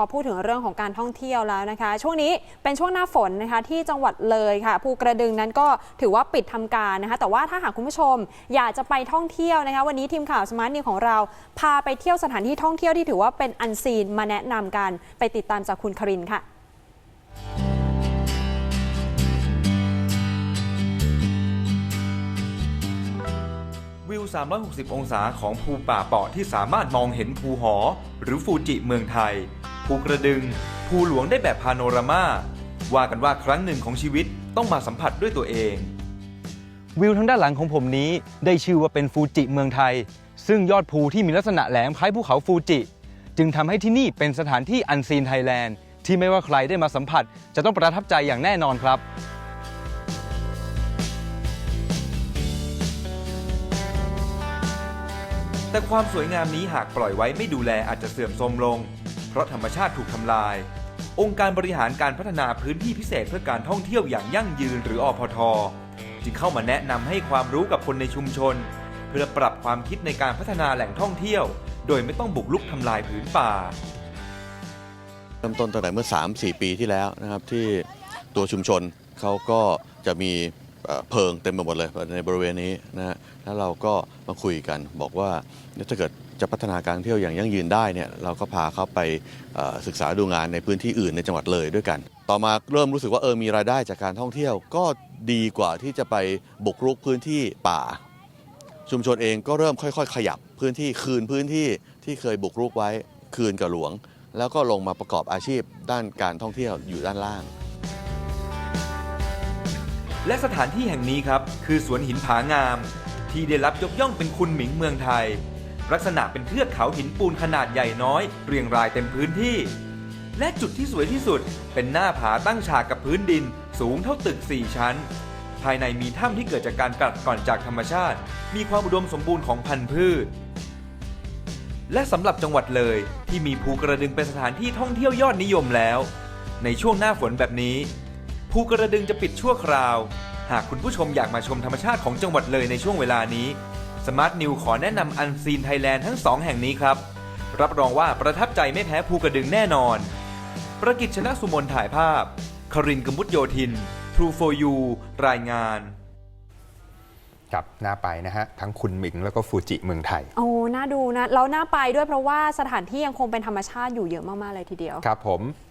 อพูดถึงเรื่องของการท่องเที่ยวแล้วนะคะ ช่วงนี้เป็นช่วงหน้าฝนนะคะที่จังหวัดเลยค่ะ ภูกระดึงนั้นก็ถือว่าปิดทำการนะคะ แต่ว่าถ้าหากคุณผู้ชมอยากจะไปท่องเที่ยวนะคะ วันนี้ทีมข่าวสมาร์ทนิวของเรา พาไปเที่ยวสถานที่ท่องเที่ยวที่ถือว่าเป็นอันซีนมาแนะนำกันไปติดตามจากคุณครินค่ะวิว 360 องศาของภูป่าเปาะที่สามารถมองเห็นภูหอ หรือฟูจิเมืองไทย ภูกระดึง ภูหลวงได้แบบพาโนรามาว่ากันว่าครั้งหนึ่งของชีวิตต้องมาสัมผัสด้วยตัวเอง วิวทางด้านหลังของผมนี้ได้ชื่อว่าเป็นฟูจิเมืองไทย ซึ่งยอดภูที่มีลักษณะแหลมคล้ายภูเขาฟูจิ จึงทำให้ที่นี่เป็นสถานที่อันซีนไทยแลนด์ ที่ไม่ว่าใครได้มาสัมผัส จะต้องประทับใจอย่างแน่นอนครับแต่ความสวยงามนี้หากปล่อยไว้ไม่ดูแลอาจจะเสื่อมโทรมลง เพราะธรรมชาติถูกทำลาย องค์การบริหารการพัฒนาพื้นที่พิเศษเพื่อการท่องเที่ยวอย่างยั่งยืนหรืออพท จึงเข้ามาแนะนำให้ความรู้กับคนในชุมชน เพื่อปรับความคิดในการพัฒนาแหล่งท่องเที่ยว โดยไม่ต้องบุกลุกทำลายผืนป่าเริ่มต้นตั้งแต่เมื่อ 3-4 ปีที่แล้วนะครับที่ตัวชุมชนเขาก็จะมี เพลิงเต็มไปหมดเลยในบริเวณนี้นะฮะแล้วเราก็มาคุยกันบอกว่าถ้าเกิดจะพัฒนาการเที่ยวอย่างยั่งยืนได้เนี่ยเราก็พาเขาไปศึกษาดูงานในพื้นที่อื่นในจังหวัดเลยด้วยกัน ต่อมาเริ่มรู้สึกว่าเออมีรายได้จากการท่องเที่ยวก็ดีกว่าที่จะไปบุกรุกพื้นที่ป่า ชุมชนเองก็เริ่มค่อย ๆ ขยับพื้นที่คืนพื้นที่ที่เคยบุกรุกไว้คืนกับหลวง แล้วก็ลงมาประกอบอาชีพด้านการท่องเที่ยวอยู่ด้านล่าง และสถานที่แห่งนี้ครับคือสวนหินผางาม ที่ได้รับยกย่องเป็นคุณหมิงเมืองไทย ลักษณะเป็นเทือกเขาหินปูนขนาดใหญ่น้อย เรียงรายเต็มพื้นที่ และจุดที่สวยที่สุด เป็นหน้าผาตั้งฉากกับพื้นดิน สูงเท่าตึก 4 ชั้น ภายในมีถ้ำที่เกิดจากการกัดก่อนจากธรรมชาติ มีความอุดมสมบูรณ์ของพันธุ์พืช และสำหรับจังหวัดเลยที่มีภูกระดึงเป็นสถานที่ท่องเที่ยวยอดนิยมแล้ว ในช่วงหน้าฝนแบบนี้ ภูกระดึงจะปิดชั่วคราว หากคุณผู้ชมอยากมาชมธรรมชาติของจังหวัดเลยในช่วงเวลานี้สมาร์ทนิวขอแนะนำอันซีนไทยแลนด์ทั้งสองแห่งนี้ครับ รับรองว่าประทับใจไม่แพ้ภูกระดึงแน่นอน ประกิจชนะสุมนถ่ายภาพ ครินทร์กมุตโยธิน True for You รายงานครับน่าไปนะฮะ ทั้งคุณหมิงแล้วก็ฟูจิเมืองไทย โอ้ น่าดูนะ แล้วน่าไปด้วยเพราะว่าสถานที่ยังคงเป็นธรรมชาติอยู่เยอะมาก ๆ เลยทีเดียว ครับผม